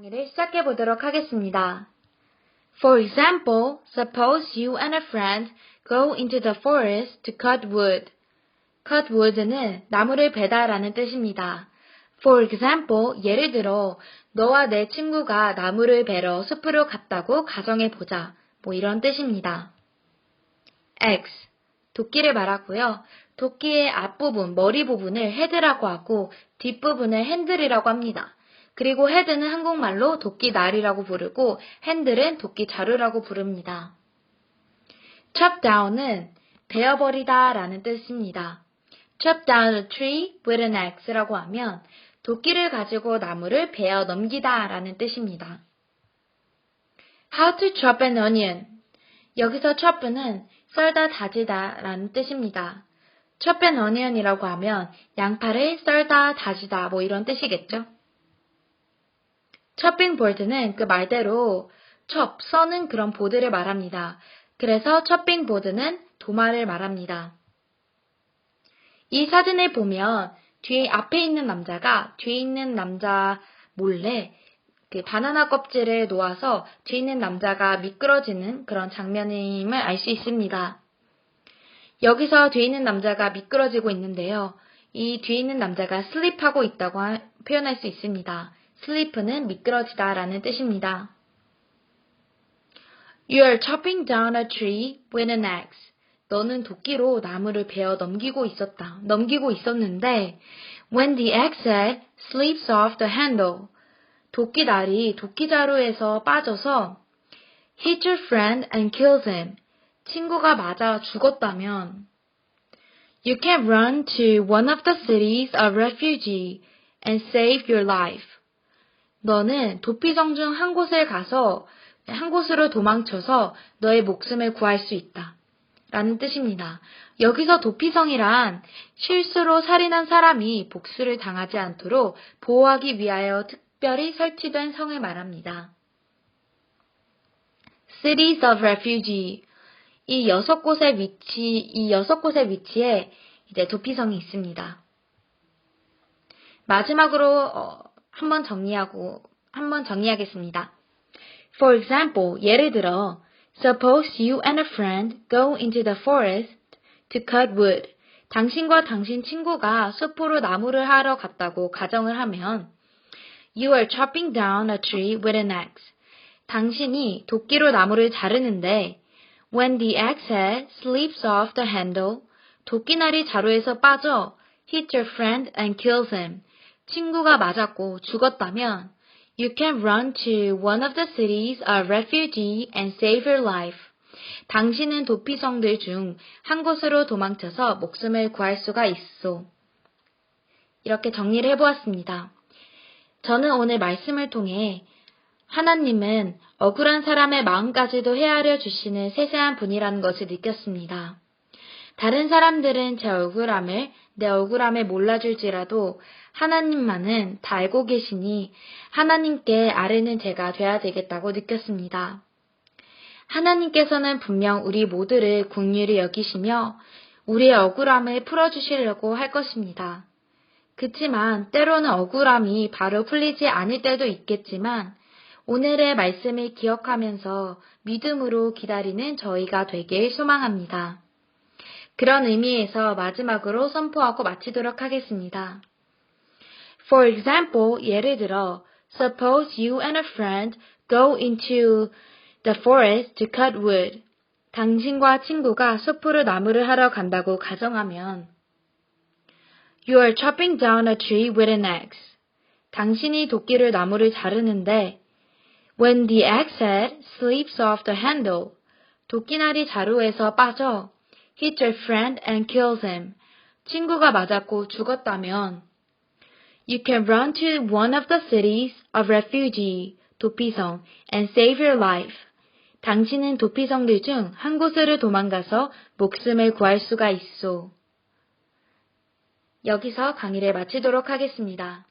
강의를 시작해 보도록 하겠습니다. For example, suppose you and a friend go into the forest to cut wood. cut wood는 나무를 베다라는 뜻입니다. For example, 예를 들어 너와 내 친구가 나무를 베러 숲으로 갔다고 가정해 보자. 뭐 이런 뜻입니다. X 도끼를 말하고요. 도끼의 앞부분, 머리 부분을 헤드라고 하고 뒷부분을 핸들이라고 합니다. 그리고 헤드는 한국말로 도끼 날이라고 부르고 핸들은 도끼 자루라고 부릅니다. chop down은 베어버리다 라는 뜻입니다. chop down a tree with an axe라고 하면 도끼를 가지고 나무를 베어 넘기다 라는 뜻입니다. how to chop an onion 여기서 chop는 썰다 다지다 라는 뜻입니다. chop an onion이라고 하면 양파를 썰다 다지다 뭐 이런 뜻이겠죠? Chopping board는 그 말대로 chop, 써는 그런 보드를 말합니다. 그래서 chopping board는 도마를 말합니다. 이 사진을 보면 뒤에 앞에 있는 남자가 뒤에 있는 남자 몰래 그 바나나 껍질을 놓아서 뒤에 있는 남자가 미끄러지는 그런 장면임을 알 수 있습니다. 여기서 뒤에 있는 남자가 미끄러지고 있는데요. 이 뒤에 있는 남자가 슬립하고 있다고 표현할 수 있습니다. 슬리프는 미끄러지다 라는 뜻입니다. You are chopping down a tree with an axe. 너는 도끼로 나무를 베어 넘기고 있었다. 넘기고 있었는데 when the axe head slips off the handle. 도끼 날이 도끼 자루에서 빠져서 hit your friend and kills him. 친구가 맞아 죽었다면 You can run to one of the cities of refugee and save your life. 너는 도피성 중한 곳에 가서 한 곳으로 도망쳐서 너의 목숨을 구할 수 있다. 라는 뜻입니다. 여기서 도피성이란 실수로 살인한 사람이 복수를 당하지 않도록 보호하기 위하여 특별히 설치된 성을 말합니다. Cities of Refugee 이 여섯 곳의 위치, 이 여섯 곳의 위치에 이제 도피성이 있습니다. 마지막으로 어, 한번 정리하고 한번 정리하겠습니다. For example, 예를 들어 Suppose you and a friend go into the forest to cut wood. 당신과 당신 친구가 숲으로 나무를 하러 갔다고 가정을 하면 You are chopping down a tree with an axe. 당신이 도끼로 나무를 자르는데 When the axe head slips off the handle, 도끼날이 자루에서 빠져 hit your friend and kills him. 친구가 맞았고 죽었다면 You can run to one of the cities of refugee and save your life. 당신은 도피성들 중 한 곳으로 도망쳐서 목숨을 구할 수가 있어. 이렇게 정리를 해보았습니다. 저는 오늘 말씀을 통해 하나님은 억울한 사람의 마음까지도 헤아려 주시는 세세한 분이라는 것을 느꼈습니다. 다른 사람들은 제 억울함을 내 억울함을 몰라줄지라도 하나님만은 다 알고 계시니 하나님께 아뢰는 제가 돼야 되겠다고 느꼈습니다. 하나님께서는 분명 우리 모두를 국률이 여기시며 우리의 억울함을 풀어주시려고 할 것입니다. 그치만 때로는 억울함이 바로 풀리지 않을 때도 있겠지만 오늘의 말씀을 기억하면서 믿음으로 기다리는 저희가 되길 소망합니다. 그런 의미에서 마지막으로 선포하고 마치도록 하겠습니다. For example, 예를 들어, suppose you and a friend go into the forest to cut wood. 당신과 친구가 숲으로 나무를 하러 간다고 가정하면 You are chopping down a tree with an axe. 당신이 도끼를 나무를 자르는데 When the axe head slips off the handle. 도끼날이 자루에서 빠져 hit your friend and kills him. 친구가 맞았고 죽었다면 You can run to one of the cities of refugee, 도피성, and save your life. 당신은 도피성들 중 한 곳으로 도망가서 목숨을 구할 수가 있소. 여기서 강의를 마치도록 하겠습니다.